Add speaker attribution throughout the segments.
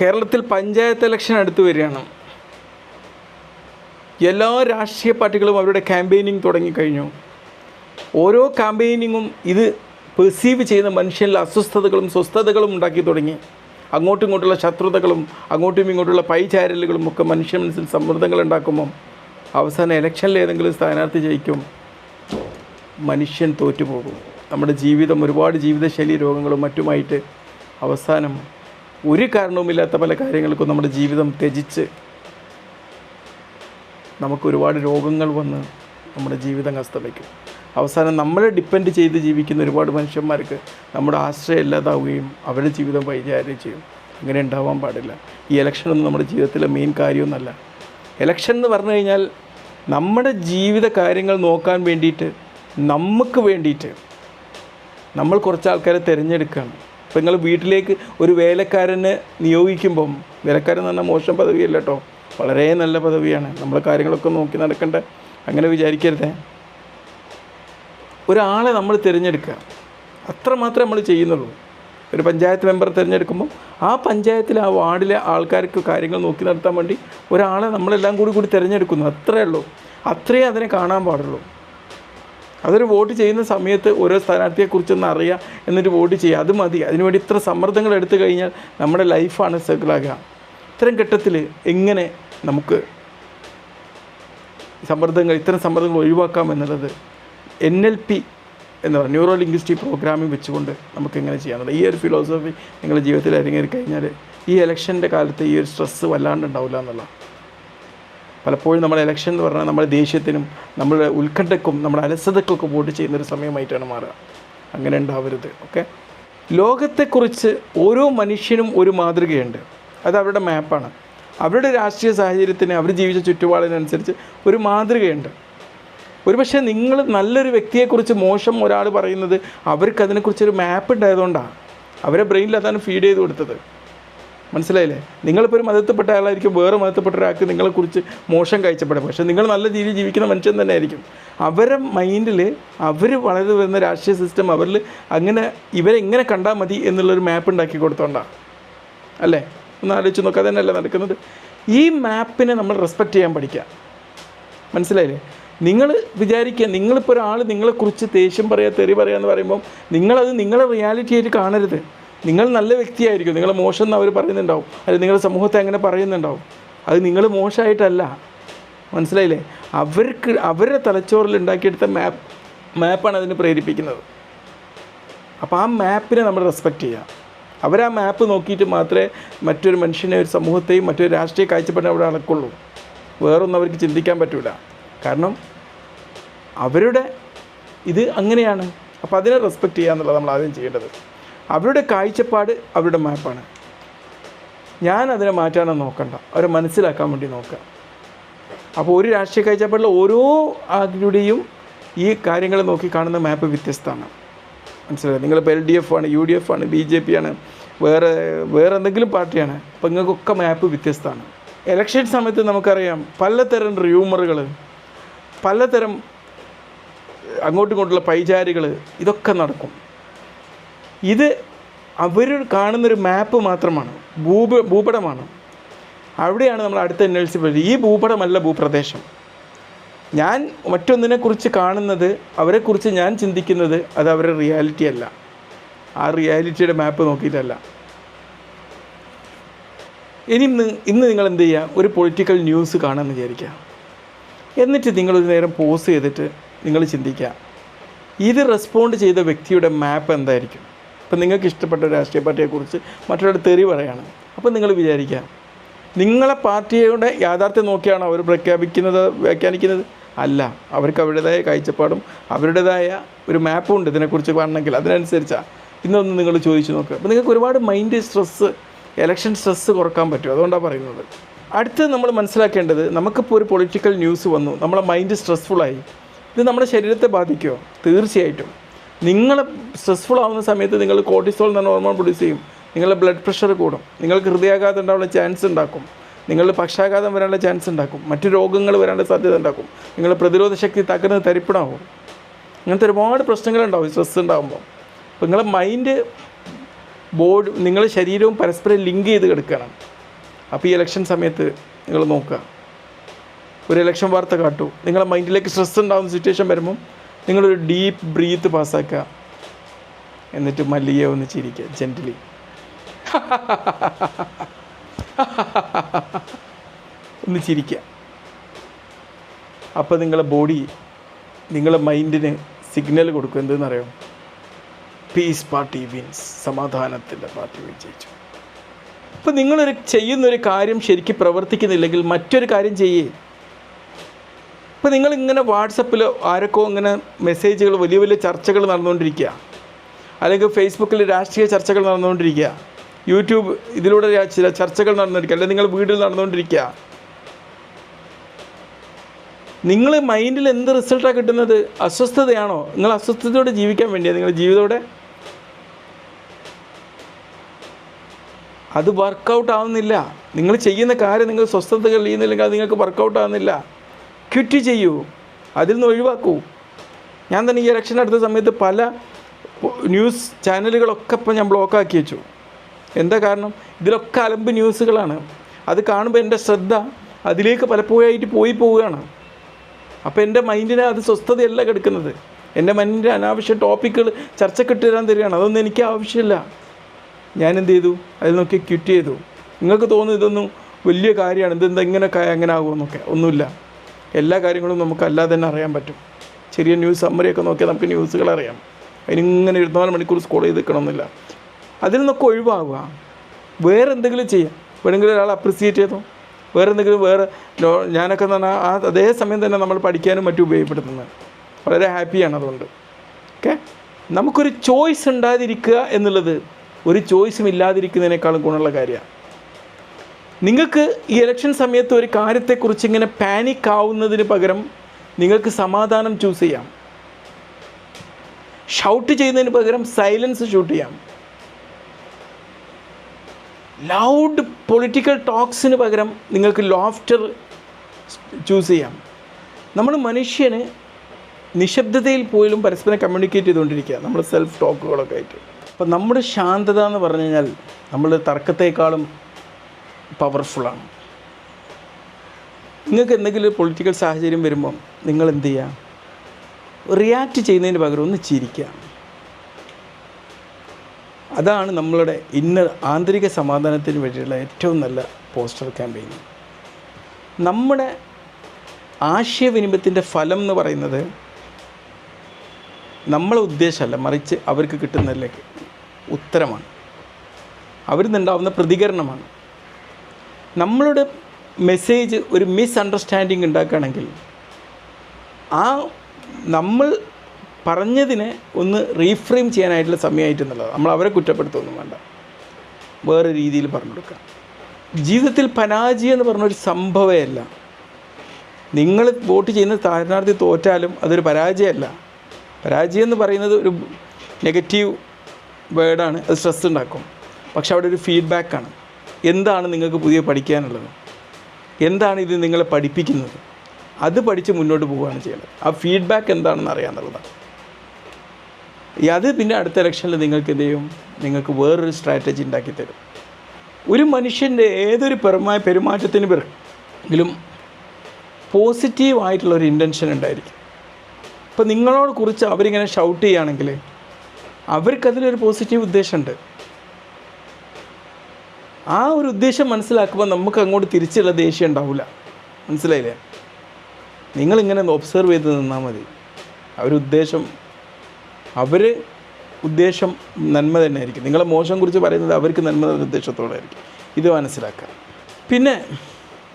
Speaker 1: കേരളത്തിൽ പഞ്ചായത്ത് ഇലക്ഷൻ അടുത്ത് വരികയാണ്. എല്ലാ രാഷ്ട്രീയ പാർട്ടികളും അവരുടെ ക്യാമ്പയിനിങ് തുടങ്ങിക്കഴിഞ്ഞു ഓരോ ക്യാമ്പയിനിങ്ങും ഇത് പെർസീവ് ചെയ്യുന്ന മനുഷ്യനിൽ അസ്വസ്ഥതകളും സ്വസ്ഥതകളും ഉണ്ടാക്കി തുടങ്ങി. അങ്ങോട്ടും ഇങ്ങോട്ടുള്ള ശത്രുതകളും അങ്ങോട്ടും ഇങ്ങോട്ടുള്ള പൈചാരലുകളും ഒക്കെ മനുഷ്യ മനസ്സിൽ സമ്മർദ്ദങ്ങൾ ഉണ്ടാക്കുമ്പം അവസാനം ഇലക്ഷനിൽ ഏതെങ്കിലും സ്ഥാനാർത്ഥി ജയിക്കും. മനുഷ്യൻ തോറ്റുപോകും. നമ്മുടെ ജീവിതം ഒരുപാട് ജീവിതശൈലി രോഗങ്ങളും മറ്റുമായിട്ട് അവസാനം ഒരു കാരണവുമില്ലാത്ത പല കാര്യങ്ങൾക്കും നമ്മുടെ ജീവിതം ത്യജിച്ച് നമുക്ക് ഒരുപാട് രോഗങ്ങൾ വന്ന് നമ്മുടെ ജീവിതം അസ്തമിക്കും. അവസാനം നമ്മളെ ഡിപ്പെൻഡ് ചെയ്ത് ജീവിക്കുന്ന ഒരുപാട് മനുഷ്യന്മാർക്ക് നമ്മുടെ ആശ്രയം ഇല്ലാതാവുകയും അവരുടെ ജീവിതം വൈചാര്യം ചെയ്യും. അങ്ങനെ ഉണ്ടാവാൻ പാടില്ല. ഈ ഇലക്ഷനൊന്നും നമ്മുടെ ജീവിതത്തിലെ മെയിൻ കാര്യമൊന്നുമല്ല ഇലക്ഷൻ എന്ന് പറഞ്ഞു കഴിഞ്ഞാൽ നമ്മുടെ ജീവിത കാര്യങ്ങൾ നോക്കാൻ വേണ്ടിയിട്ട് നമുക്ക് വേണ്ടിയിട്ട് നമ്മൾ കുറച്ച് ആൾക്കാരെ തിരഞ്ഞെടുക്കുകയാണ്. ഇപ്പോൾ നിങ്ങൾ വീട്ടിലേക്ക് ഒരു വേലക്കാരനെ നിയോഗിക്കുമ്പം വേലക്കാരൻ എന്ന് പറഞ്ഞാൽ മോശം പദവിയല്ല കേട്ടോ വളരെ നല്ല പദവിയാണ്. നമ്മൾ കാര്യങ്ങളൊക്കെ നോക്കി നടക്കേണ്ട. അങ്ങനെ വിചാരിക്കരുതേ. ഒരാളെ നമ്മൾ തിരഞ്ഞെടുക്കുക. അത്ര മാത്രമേ നമ്മൾ ചെയ്യുന്നുള്ളൂ. ഒരു പഞ്ചായത്ത് മെമ്പർ തിരഞ്ഞെടുക്കുമ്പോൾ ആ പഞ്ചായത്തിലെ ആ വാർഡിലെ ആൾക്കാർക്ക് കാര്യങ്ങൾ നോക്കി നടത്താൻ വേണ്ടി ഒരാളെ നമ്മളെല്ലാം കൂടി കൂടി തിരഞ്ഞെടുക്കുന്നു. അത്രയേ ഉള്ളൂ. അത്രയേ അതിനെ കാണാൻ പാടുള്ളൂ. അതൊരു വോട്ട് ചെയ്യുന്ന സമയത്ത് ഓരോ സ്ഥാനാർത്ഥിയെക്കുറിച്ചൊന്ന് അറിയാം എന്നിട്ട് വോട്ട് ചെയ്യുക. അത് മതി. അതിനുവേണ്ടി ഇത്ര സമ്മർദ്ദങ്ങൾ എടുത്തു കഴിഞ്ഞാൽ നമ്മുടെ ലൈഫാണ് സെക്കിളാകുക. ഇത്തരം ഘട്ടത്തിൽ എങ്ങനെ നമുക്ക് സമ്മർദ്ദങ്ങൾ ഇത്തരം സമ്മർദ്ദങ്ങൾ ഒഴിവാക്കാം എന്നുള്ളത് എൻ എൽ പി എന്ന് പറയുക ന്യൂറോ ലിംഗ്വിസ്റ്റിക് പ്രോഗ്രാമിംഗ് വെച്ചുകൊണ്ട് നമുക്ക് എങ്ങനെ ചെയ്യാനുള്ളത് ഈ ഒരു ഫിലോസഫി നിങ്ങളുടെ ജീവിതത്തിൽ അരങ്ങേറി കഴിഞ്ഞാൽ ഈ ഇലക്ഷന്റെ കാലത്ത് ഈ ഒരു സ്ട്രെസ്സ് വല്ലാണ്ട് ഉണ്ടാവില്ല പലപ്പോഴും നമ്മുടെ ഇലക്ഷൻ എന്ന് പറഞ്ഞാൽ നമ്മുടെ ദേഷ്യത്തിനും നമ്മുടെ ഉത്കണ്ഠക്കും നമ്മുടെ അലസതക്കൊക്കെ വോട്ട് ചെയ്യുന്ന ഒരു സമയമായിട്ടാണ് മാറുക. അങ്ങനെ ഉണ്ടാവരുത് ഓക്കെ ലോകത്തെക്കുറിച്ച് ഓരോ മനുഷ്യനും ഒരു മാതൃകയുണ്ട്. അത് അവരുടെ മാപ്പാണ് അവരുടെ രാഷ്ട്രീയ സാഹചര്യത്തിന് അവർ ജീവിച്ച ചുറ്റുപാടിനനുസരിച്ച് ഒരു മാതൃകയുണ്ട്. ഒരുപക്ഷെ നിങ്ങൾ നല്ലൊരു വ്യക്തിയെക്കുറിച്ച് മോശം ഒരാൾ പറയുന്നത് അവർക്ക് അതിനെക്കുറിച്ചൊരു മാപ്പ് ഉണ്ടായതുകൊണ്ടാണ് അവരെ ബ്രെയിനിൽ അതാണ് ഫീഡ് ചെയ്ത് കൊടുത്തത്. മനസ്സിലായില്ലേ? നിങ്ങളിപ്പോൾ ഒരു മതത്തിൽപ്പെട്ട ആളായിരിക്കും വേറെ മതത്തിൽപ്പെട്ട ഒരാൾക്ക് നിങ്ങളെക്കുറിച്ച് മോശം കാഴ്ചപ്പെടും. പക്ഷേ നിങ്ങൾ നല്ല രീതിയിൽ ജീവിക്കുന്ന മനുഷ്യൻ തന്നെ ആയിരിക്കും അവരെ മൈൻഡിൽ അവർ വളർന്നു വരുന്ന രാഷ്ട്രീയ സിസ്റ്റം അവരിൽ അങ്ങനെ ഇവരെ എങ്ങനെ കണ്ടാൽ മതി എന്നുള്ളൊരു മാപ്പ് ഉണ്ടാക്കി കൊടുത്തോണ്ടാണ് അല്ലേ? ഒന്ന് ആലോചിച്ച് നോക്കുക അതന്നെയല്ലേ നടക്കുന്നത്? ഈ മാപ്പിനെ നമ്മൾ റെസ്പെക്റ്റ് ചെയ്യാൻ പഠിക്കുക മനസ്സിലായില്ലേ? നിങ്ങൾ വിചാരിക്കുക നിങ്ങളിപ്പോൾ ഒരാൾ നിങ്ങളെക്കുറിച്ച് ദേഷ്യം പറയുക തെറി പറയുക എന്ന് പറയുമ്പോൾ നിങ്ങളത് നിങ്ങളെ റിയാലിറ്റി ആയിട്ട് കാണരുത്. നിങ്ങൾ നല്ല വ്യക്തിയായിരിക്കും. നിങ്ങൾ മോശം എന്ന് അവർ പറയുന്നുണ്ടാവും. അല്ലെങ്കിൽ നിങ്ങളുടെ സമൂഹത്തെ അങ്ങനെ പറയുന്നുണ്ടാവും. അത് നിങ്ങൾ മോശമായിട്ടല്ല. മനസ്സിലായില്ലേ? അവർക്ക് അവരുടെ തലച്ചോറിൽ ഉണ്ടാക്കിയെടുത്ത മാപ്പ് മാപ്പാണ് അതിനെ പ്രേരിപ്പിക്കുന്നത്. അപ്പോൾ ആ മാപ്പിനെ നമ്മൾ റെസ്പെക്റ്റ് ചെയ്യുക. അവർ ആ മാപ്പ് നോക്കിയിട്ട് മാത്രമേ മറ്റൊരു മനുഷ്യനെ ഒരു സമൂഹത്തെയും മറ്റൊരു രാഷ്ട്രീയ കാഴ്ചപ്പാടിനെ അവിടെ അളക്കുള്ളൂ. വേറൊന്നും അവർക്ക് ചിന്തിക്കാൻ പറ്റില്ല കാരണം അവരുടെ ഇത് അങ്ങനെയാണ്. അപ്പോൾ അതിനെ റെസ്പെക്റ്റ് ചെയ്യുക എന്നുള്ളത് നമ്മൾ ആദ്യം ചെയ്യേണ്ടത്. അവരുടെ കാഴ്ചപ്പാട് അവരുടെ മാപ്പാണ്. ഞാൻ അതിനെ മാറ്റാനൊന്നും നോക്കണ്ട. അവരെ മനസ്സിലാക്കാൻ വേണ്ടി നോക്കുക. അപ്പോൾ ഒരു രാഷ്ട്രീയ കാഴ്ചപ്പാടിൽ ഓരോ ആരുടെയും ഈ കാര്യങ്ങൾ നോക്കി കാണുന്ന മാപ്പ് വ്യത്യസ്തമാണ്. മനസ്സിലായി? നിങ്ങളിപ്പോൾ എൽ ഡി എഫ് ആണ് യു ഡി എഫ് ആണ് ബി ജെ പി ആണ് വേറെ വേറെ എന്തെങ്കിലും പാർട്ടിയാണ്. അപ്പോൾ നിങ്ങൾക്കൊക്കെ മാപ്പ് വ്യത്യസ്തമാണ്. ഇലക്ഷൻ സമയത്ത് നമുക്കറിയാം പലതരം റൂമറുകൾ പലതരം അങ്ങോട്ടും ഇങ്ങോട്ടുള്ള പൈചാരികൾ ഇതൊക്കെ നടക്കും. ഇത് അവർ കാണുന്നൊരു മാപ്പ് മാത്രമാണ്. ഭൂപ ഭൂപടമാണ്. അവിടെയാണ് നമ്മൾ അടുത്ത സി ഈ ഭൂപടമല്ല ഭൂപ്രദേശം. ഞാൻ മറ്റൊന്നിനെക്കുറിച്ച് കാണുന്നത് അവരെക്കുറിച്ച് ഞാൻ ചിന്തിക്കുന്നത് അത് അവരുടെ റിയാലിറ്റി അല്ല. ആ റിയാലിറ്റിയുടെ മാപ്പ് നോക്കിയിട്ടല്ല. ഇനി ഇന്ന് ഇന്ന് നിങ്ങൾ എന്ത് ചെയ്യുക ഒരു പൊളിറ്റിക്കൽ ന്യൂസ് കാണാമെന്ന് വിചാരിക്കുക. എന്നിട്ട് നിങ്ങളൊരു നേരം പോസ് ചെയ്തിട്ട് നിങ്ങൾ ചിന്തിക്കുക. ഇത് റെസ്പോണ്ട് ചെയ്ത വ്യക്തിയുടെ മാപ്പ് എന്തായിരിക്കും? ഇപ്പം നിങ്ങൾക്ക് ഇഷ്ടപ്പെട്ട രാഷ്ട്രീയ പാർട്ടിയെക്കുറിച്ച് മറ്റൊരാൾ തെറി പറയാണ്. അപ്പോൾ നിങ്ങൾ വിചാരിക്കുക നിങ്ങളെ പാർട്ടിയുടെ യാഥാർത്ഥ്യം നോക്കിയാണ് അവർ പ്രഖ്യാപിക്കുന്നത് വ്യാഖ്യാനിക്കുന്നത്? അല്ല അവർക്ക് അവരുടേതായ കാഴ്ചപ്പാടും അവരുടേതായ ഒരു മാപ്പും ഉണ്ട് ഇതിനെക്കുറിച്ച് കാണണമെങ്കിൽ. അതിനനുസരിച്ചാണ് ഇന്നൊന്ന് നിങ്ങൾ ചോദിച്ചു നോക്കുക. അപ്പോൾ നിങ്ങൾക്ക് ഒരുപാട് മൈൻഡ് സ്ട്രെസ്സ് ഇലക്ഷൻ സ്ട്രെസ്സ് കുറയ്ക്കാൻ പറ്റും. അതുകൊണ്ടാണ് പറയുന്നത്. അടുത്ത് നമ്മൾ മനസ്സിലാക്കേണ്ടത് നമുക്കിപ്പോൾ ഒരു പൊളിറ്റിക്കൽ ന്യൂസ് വന്നു. നമ്മളെ മൈൻഡ് സ്ട്രെസ്ഫുള്ളായി ഇത് നമ്മുടെ ശരീരത്തെ ബാധിക്കുമോ തീർച്ചയായിട്ടും. നിങ്ങൾ സ്ട്രെസ്ഫുൾ ആവുന്ന സമയത്ത് നിങ്ങൾ കോർട്ടിസോൾ എന്ന ഹോർമോൺ പ്രൊഡ്യൂസ് ചെയ്യും. നിങ്ങളുടെ ബ്ലഡ് പ്രഷർ കൂടും. നിങ്ങൾക്ക് ഹൃദയാഘാതം ഉണ്ടാവാനുള്ള ചാൻസ് ഉണ്ടാക്കും. നിങ്ങളുടെ പക്ഷാഘാതം വരാനുള്ള ചാൻസ് ഉണ്ടാക്കും. മറ്റു രോഗങ്ങൾ വരാനുള്ള സാധ്യത ഉണ്ടാക്കും. നിങ്ങളുടെ പ്രതിരോധ ശക്തി തകർന്ന് തരിപ്പണാവും അങ്ങനത്തെ ഒരുപാട് പ്രശ്നങ്ങളുണ്ടാവും സ്ട്രെസ് ഉണ്ടാകുമ്പോൾ അപ്പോൾ നിങ്ങളുടെ മൈൻഡ് ബോഡി നിങ്ങളുടെ ശരീരവും പരസ്പരം ലിങ്ക് ചെയ്ത് കിടക്കണം അപ്പോൾ ഈ ഇലക്ഷൻ സമയത്ത് നിങ്ങൾ നോക്കുക. ഒരു ഇലക്ഷൻ വാർത്ത കാട്ടു. നിങ്ങളുടെ മൈൻഡിലേക്ക് സ്ട്രെസ് ഉണ്ടാകുന്ന സിറ്റുവേഷൻ വരുമ്പം നിങ്ങളൊരു ഡീപ്പ് ബ്രീത്ത് പാസ്സാക്കുക. എന്നിട്ട് മല്ലിക ഒന്ന് ചിരിക്കുക ജെന്റലി ഒന്ന് ചിരിക്കുക അപ്പോൾ നിങ്ങളുടെ ബോഡി നിങ്ങളെ മൈൻഡിന് സിഗ്നൽ കൊടുക്കും. എന്തെന്നറിയോ? പീസ് പാർട്ടി വിൻസ് സമാധാനത്തിന്റെ പാർട്ടി വിജയിച്ചു അപ്പോൾ നിങ്ങളൊരു ചെയ്യുന്നൊരു കാര്യം ശരിക്കും പ്രവർത്തിക്കുന്നില്ലെങ്കിൽ മറ്റൊരു കാര്യം ചെയ്യേ. ഇപ്പോൾ നിങ്ങളിങ്ങനെ വാട്സപ്പിൽ ആരൊക്കെ ഇങ്ങനെ മെസ്സേജുകൾ വലിയ വലിയ ചർച്ചകൾ നടന്നുകൊണ്ടിരിക്കുക. അല്ലെങ്കിൽ ഫേസ്ബുക്കിൽ രാഷ്ട്രീയ ചർച്ചകൾ നടന്നുകൊണ്ടിരിക്കുക. യൂട്യൂബ് ഇതിലൂടെ ചില ചർച്ചകൾ നടന്നുകൊണ്ടിരിക്കുക അല്ലെങ്കിൽ നിങ്ങൾ വീട്ടിൽ നടന്നുകൊണ്ടിരിക്കുക. നിങ്ങൾ മൈൻഡിൽ എന്ത് റിസൾട്ടാണ് കിട്ടുന്നത്? അസ്വസ്ഥതയാണോ? നിങ്ങൾ അസ്വസ്ഥതയോടെ ജീവിക്കാൻ വേണ്ടിയാണ് നിങ്ങളുടെ ജീവിതത്തോടെ? അത് വർക്കൗട്ട് ആവുന്നില്ല. നിങ്ങൾ ചെയ്യുന്ന കാര്യം നിങ്ങൾ സ്വസ്ഥത ചെയ്യുന്നില്ലെങ്കിൽ അത് നിങ്ങൾക്ക് വർക്കൗട്ട് ആവുന്നില്ല. ക്വിറ്റ് ചെയ്യൂ. അതിൽ നിന്ന് ഒഴിവാക്കൂ. ഞാൻ തന്നെ ഈ ഇലക്ഷൻ അടുത്ത സമയത്ത് പല ന്യൂസ് ചാനലുകളൊക്കെ ഇപ്പം ഞാൻ ബ്ലോക്കാക്കി വെച്ചു. എന്താ കാരണം? ഇതിലൊക്കെ അലമ്പ് ന്യൂസുകളാണ് അത് കാണുമ്പോൾ എന്റെ ശ്രദ്ധ അതിലേക്ക് പലപ്പോഴായിട്ട് പോയി പോവുകയാണ്. അപ്പോൾ എന്റെ മൈൻഡിനെ അത് സ്വസ്ഥതയല്ല കിടക്കുന്നത്. എന്റെ മൈൻഡിന്റെ അനാവശ്യ ടോപ്പിക്കുകൾ ചർച്ചക്കിട്ട് തരാൻ തരികയാണ്. അതൊന്നും എനിക്ക് ആവശ്യമില്ല. ഞാൻ എന്ത് ചെയ്തു? അതിൽ നോക്കി ക്വിറ്റ് ചെയ്തു. നിങ്ങൾക്ക് തോന്നുന്നു ഇതൊന്നും വലിയ കാര്യമാണ്. ഇതെന്താ ഇങ്ങനെ അങ്ങനെ ആകുമെന്നൊക്കെ. ഒന്നുമില്ല. എല്ലാ കാര്യങ്ങളും നമുക്ക് അല്ലാതെ തന്നെ അറിയാൻ പറ്റും. ചെറിയ ന്യൂസ് സമ്മറിയൊക്കെ നോക്കിയാൽ നമുക്ക് ന്യൂസുകൾ അറിയാം. അതിനിങ്ങനെ ഇരുപത്തിനാല് മണിക്കൂർ സ്കോൾ ചെയ്ത് നിൽക്കണമെന്നില്ല. അതിൽ നിന്നൊക്കെ ഒഴിവാകുക വേറെ എന്തെങ്കിലും ചെയ്യാം. വേണമെങ്കിൽ ഒരാൾ അപ്രിസിയേറ്റ് ചെയ്തോ? വേറെ എന്തെങ്കിലും വേറെ ഞാനൊക്കെ എന്ന് പറഞ്ഞാൽ ആ അതേ സമയം തന്നെ നമ്മൾ പഠിക്കാനും മറ്റും ഉപയോഗപ്പെടുത്തുന്നത്. വളരെ ഹാപ്പിയാണ് അതുകൊണ്ട്. ഓക്കെ നമുക്കൊരു ചോയ്സ് ഉണ്ടാതിരിക്കുക എന്നുള്ളത് ഒരു ചോയ്സും ഇല്ലാതിരിക്കുന്നതിനേക്കാളും ഗുണമുള്ള കാര്യമാണ്. നിങ്ങൾക്ക് ഈ ഇലക്ഷൻ സമയത്ത് ഒരു കാര്യത്തെക്കുറിച്ച് ഇങ്ങനെ പാനിക് ആവുന്നതിന് പകരം നിങ്ങൾക്ക് സമാധാനം ചൂസ് ചെയ്യാം. ഷൗട്ട് ചെയ്യുന്നതിന് പകരം സൈലൻസ് ഷൂട്ട് ചെയ്യാം. ലൗഡ് പൊളിറ്റിക്കൽ ടോക്സിന് പകരം നിങ്ങൾക്ക് ലോഫ്റ്റർ ചൂസ് ചെയ്യാം. നമ്മൾ മനുഷ്യന് നിശബ്ദതയിൽ പോലും പരസ്പരം കമ്മ്യൂണിക്കേറ്റ് ചെയ്തുകൊണ്ടിരിക്കുക. നമ്മൾ സെൽഫ് ടോക്കുകളൊക്കെ ആയിട്ട്. അപ്പം നമ്മുടെ ശാന്തത എന്ന് പറഞ്ഞു കഴിഞ്ഞാൽ നമ്മൾ തർക്കത്തേക്കാളും പവർഫുള്ളാണ് നിങ്ങൾക്ക് എന്തെങ്കിലും പൊളിറ്റിക്കൽ സാഹചര്യം വരുമ്പം നിങ്ങൾ എന്ത് ചെയ്യുക റിയാക്റ്റ് ചെയ്യുന്നതിന് പകരം ഒന്ന് ചിരിക്കുക. അതാണ് നമ്മളുടെ ഇന്നർ ആന്തരിക സമാധാനത്തിന് വേണ്ടിയുള്ള ഏറ്റവും നല്ല പോസ്റ്റർ ക്യാമ്പയിൻ നമ്മുടെ ആശയവിനിമയത്തിന്റെ ഫലം എന്ന് പറയുന്നത് നമ്മളെ ഉദ്ദേശമല്ല മറിച്ച് അവർക്ക് കിട്ടുന്നതിലേക്ക് ഉത്തരമാണ്. അവരിൽ നിന്നുണ്ടാവുന്ന പ്രതികരണമാണ്. നമ്മളുടെ മെസ്സേജ് ഒരു മിസ് അണ്ടർസ്റ്റാൻഡിങ് ഉണ്ടാക്കുകയാണെങ്കിൽ ആ നമ്മൾ പറഞ്ഞതിനെ ഒന്ന് റീഫ്രെയിം ചെയ്യാനായിട്ടുള്ള സമയമായിട്ടുന്നുള്ളത് നമ്മൾ അവരെ കുറ്റപ്പെടുത്തൊന്നും വേണ്ട. വേറെ രീതിയിൽ പറഞ്ഞു കൊടുക്കുക. ജീവിതത്തിൽ പരാജയം എന്ന് പറഞ്ഞൊരു സംഭവമല്ല. നിങ്ങൾ വോട്ട് ചെയ്യുന്ന സ്ഥാനാർത്ഥി തോറ്റാലും അതൊരു പരാജയമല്ല. പരാജയം എന്ന് പറയുന്നത് ഒരു നെഗറ്റീവ് വേർഡാണ് അത് സ്ട്രെസ് ഉണ്ടാക്കും. പക്ഷെ അവിടെ ഒരു ഫീഡ്ബാക്കാണ് എന്താണ് നിങ്ങൾക്ക് പുതിയ പഠിക്കാനുള്ളത്? എന്താണ് ഇത് നിങ്ങളെ പഠിപ്പിക്കുന്നത്? അത് പഠിച്ച് മുന്നോട്ട് പോവുകയാണ് ചെയ്യേണ്ടത് ആ ഫീഡ്ബാക്ക് എന്താണെന്ന് അറിയാമെന്നുള്ളതാണ് അത് പിന്നെ അടുത്ത ഇലക്ഷനിൽ നിങ്ങൾക്ക് എന്ത് ചെയ്യും? നിങ്ങൾക്ക് വേറൊരു സ്ട്രാറ്റജി ഉണ്ടാക്കി തരും. ഒരു മനുഷ്യന്റെ ഏതൊരു പെരുമായ പെരുമാറ്റത്തിന് പിറകിലും പോസിറ്റീവായിട്ടുള്ള ഒരു ഇന്റൻഷൻ ഉണ്ടായിരിക്കും. അപ്പോൾ നിങ്ങളോട് കുറിച്ച് അവരിങ്ങനെ ഷൗട്ട് ചെയ്യുകയാണെങ്കിൽ അവർക്കതിലൊരു പോസിറ്റീവ് ഉദ്ദേശമുണ്ട്. ആ ഒരു ഉദ്ദേശം മനസ്സിലാക്കുമ്പോൾ നമുക്ക് അങ്ങോട്ട് തിരിച്ചുള്ള ദേഷ്യം ഉണ്ടാവില്ല മനസ്സിലായില്ലേ? നിങ്ങളിങ്ങനെ ഒബ്സർവ് ചെയ്ത് നിന്നാൽ മതി. അവരുദ്ദേശം അവർ ഉദ്ദേശം നന്മ തന്നെ ആയിരിക്കും നിങ്ങളെ മോശം കുറിച്ച് പറയുന്നത് അവർക്ക് നന്മ ഉദ്ദേശത്തോടെ ആയിരിക്കും ഇത് മനസ്സിലാക്കുക. പിന്നെ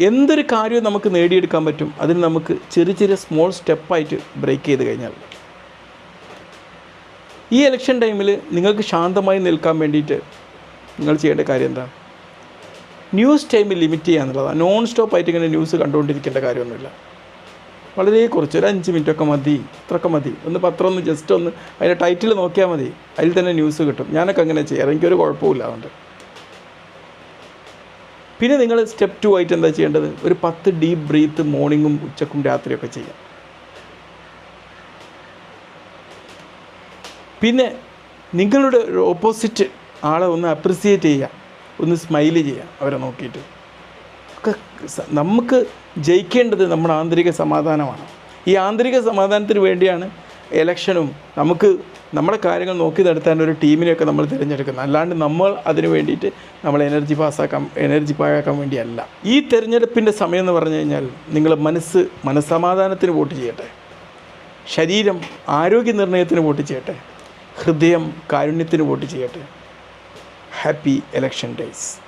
Speaker 1: എന്തൊരു കാര്യവും നമുക്ക് നേടിയെടുക്കാൻ പറ്റും? അതിന് നമുക്ക് ചെറിയ ചെറിയ സ്മോൾ സ്റ്റെപ്പായിട്ട് ബ്രേക്ക് ചെയ്ത് കഴിഞ്ഞാൽ. ഈ ഇലക്ഷൻ ടൈമിൽ നിങ്ങൾക്ക് ശാന്തമായി നിൽക്കാൻ വേണ്ടിയിട്ട് നിങ്ങൾ ചെയ്യേണ്ട കാര്യം എന്താ? ന്യൂസ് ടൈം ലിമിറ്റ് ചെയ്യുക എന്നുള്ളതാണ് നോൺ സ്റ്റോപ്പ് ആയിട്ട് ഇങ്ങനെ ന്യൂസ് കണ്ടുകൊണ്ടിരിക്കേണ്ട കാര്യമൊന്നുമില്ല. വളരെ കുറച്ച് ഒരു അഞ്ച് മിനിറ്റൊക്കെ മതി ഇത്രയൊക്കെ മതി. ഒന്ന് പത്രം ഒന്ന് ജസ്റ്റ് ഒന്ന് അതിന്റെ ടൈറ്റിൽ നോക്കിയാൽ മതി. അതിൽ തന്നെ ന്യൂസ് കിട്ടും. ഞാനൊക്കെ അങ്ങനെ ചെയ്യാറ്. എനിക്കൊരു കുഴപ്പമില്ല അതുകൊണ്ട്. പിന്നെ നിങ്ങൾ സ്റ്റെപ്പ് ടു ആയിട്ട് എന്താ ചെയ്യേണ്ടത്? ഒരു പത്ത് ഡീപ്പ് ബ്രീത്ത് മോർണിങ്ങും ഉച്ചക്കും രാത്രിയൊക്കെ ചെയ്യാം പിന്നെ നിങ്ങളുടെ ഒരു ഓപ്പോസിറ്റ് ആളെ ഒന്ന് അപ്രിസിയേറ്റ് ചെയ്യുക. ഒന്ന് സ്മൈൽ ചെയ്യാം അവരെ നോക്കിയിട്ട്. ഒക്കെ നമുക്ക് ജയിക്കേണ്ടത് നമ്മുടെ ആന്തരിക സമാധാനമാണ്. ഈ ആന്തരിക സമാധാനത്തിന് വേണ്ടിയാണ് എലക്ഷനും നമുക്ക് നമ്മുടെ കാര്യങ്ങൾ നോക്കി നടത്താൻ ഒരു ടീമിനെയൊക്കെ നമ്മൾ തിരഞ്ഞെടുക്കുന്നത്. അല്ലാണ്ട് നമ്മൾ അതിന് വേണ്ടിയിട്ട് നമ്മൾ എനർജി പാസ്സാക്കാൻ എനർജി പാഴാക്കാൻ വേണ്ടിയല്ല. ഈ തിരഞ്ഞെടുപ്പിന്റെ സമയം എന്ന് പറഞ്ഞു കഴിഞ്ഞാൽ നിങ്ങൾ മനസ്സ് മനസ്സമാധാനത്തിന് വോട്ട് ചെയ്യട്ടെ. ശരീരം ആരോഗ്യ നിർണയത്തിന് വോട്ട് ചെയ്യട്ടെ. ഹൃദയം കാരുണ്യത്തിന് വോട്ട് ചെയ്യട്ടെ. happy election days.